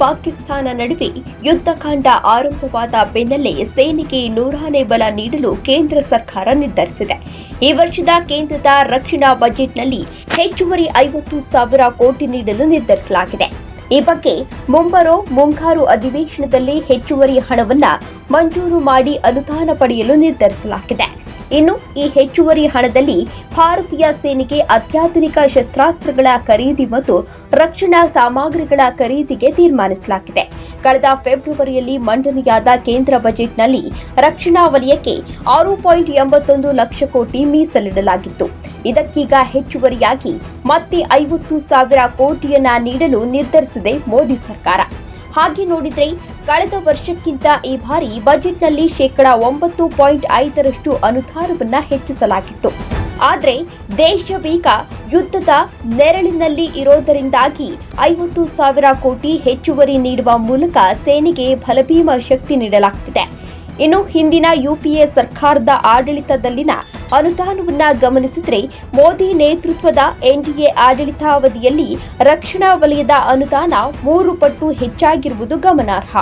ಪಾಕಿಸ್ತಾನ ನಡುವೆ ಯುದ್ಧಕಾಂಡ ಆರಂಭವಾದ ಬೆನ್ನಲ್ಲೇ ಸೇನೆಗೆ ನೂರಾನೇ ಬಲ ನೀಡಲು ಕೇಂದ್ರ ಸರ್ಕಾರ ನಿರ್ಧರಿಸಿದೆ. ಈ ವರ್ಷದ ಕೇಂದ್ರದ ರಕ್ಷಣಾ ಬಜೆಟ್ನಲ್ಲಿ ಹೆಚ್ಚುವರಿ ಐವತ್ತು ಸಾವಿರ ಕೋಟಿ ನೀಡಲು ನಿರ್ಧರಿಸಲಾಗಿದೆ. ಈ ಬಗ್ಗೆ ಮುಂಬರೋ ಮುಂಗಾರು ಅಧಿವೇಶನದಲ್ಲಿ ಹೆಚ್ಚುವರಿ ಹಣವನ್ನು ಮಂಜೂರು ಮಾಡಿ ಅನುದಾನ ಪಡೆಯಲು ನಿರ್ಧರಿಸಲಾಗಿದೆ. ಇನ್ನು ಈ ಹೆಚ್ಚುವರಿ ಹಣದಲ್ಲಿ ಭಾರತೀಯ ಸೇನೆಗೆ ಅತ್ಯಾಧುನಿಕ ಶಸ್ತ್ರಾಸ್ತ್ರಗಳ ಖರೀದಿ ಮತ್ತು ರಕ್ಷಣಾ ಸಾಮಗ್ರಿಗಳ ಖರೀದಿಗೆ ತೀರ್ಮಾನಿಸಲಾಗಿದೆ. ಕಳೆದ ಫೆಬ್ರವರಿಯಲ್ಲಿ ಮಂಡನೆಯಾದ ಕೇಂದ್ರ ಬಜೆಟ್ನಲ್ಲಿ ರಕ್ಷಣಾ ವಲಯಕ್ಕೆ ಆರು ಪಾಯಿಂಟ್ ಎಂಬತ್ತೊಂದು ಲಕ್ಷ ಕೋಟಿ ಮೀಸಲಿಡಲಾಗಿತ್ತು. ಇದಕ್ಕೀಗ ಹೆಚ್ಚುವರಿಯಾಗಿ ಮತ್ತೆ ಐವತ್ತು ಸಾವಿರ ಕೋಟಿಯನ್ನ ನೀಡಲು ನಿರ್ಧರಿಸಿದೆ ಮೋದಿ ಸರ್ಕಾರ. ಹಾಗೆ ನೋಡಿದ್ರೆ ಕಳೆದ ವರ್ಷಕ್ಕಿಂತ ಈ ಬಾರಿ ಬಜೆಟ್ನಲ್ಲಿ ಶೇಕಡಾ ಒಂಬತ್ತು ಪಾಯಿಂಟ್ ಐದರಷ್ಟು ಅನುದಾನವನ್ನ ಹೆಚ್ಚಿಸಲಾಗಿತ್ತು. ಆದರೆ ದೇಶ ಬೀಗ ಯುದ್ಧದ ನೆರಳಿನಲ್ಲಿ ಇರೋದರಿಂದಾಗಿ ಐವತ್ತು ಸಾವಿರ ಕೋಟಿ ಹೆಚ್ಚುವರಿ ನೀಡುವ ಮೂಲಕ ಸೇನೆಗೆ ಬಲಭೀಮ ಶಕ್ತಿ ನೀಡಲಾಗ್ತಿದೆ. ಇನ್ನು ಹಿಂದಿನ ಯುಪಿಎ ಸರ್ಕಾರದ ಆಡಳಿತದಲ್ಲಿನ ಅನುದಾನವನ್ನ ಗಮನಿಸಿದರೆ ಮೋದಿ ನೇತೃತ್ವದ ಎನ್ಡಿಎ ಆಡಳಿತಾವಧಿಯಲ್ಲಿ ರಕ್ಷಣಾ ವಲಯದ ಅನುದಾನ ಮೂರು ಪಟ್ಟು ಹೆಚ್ಚಾಗಿರುವುದು ಗಮನಾರ್ಹ.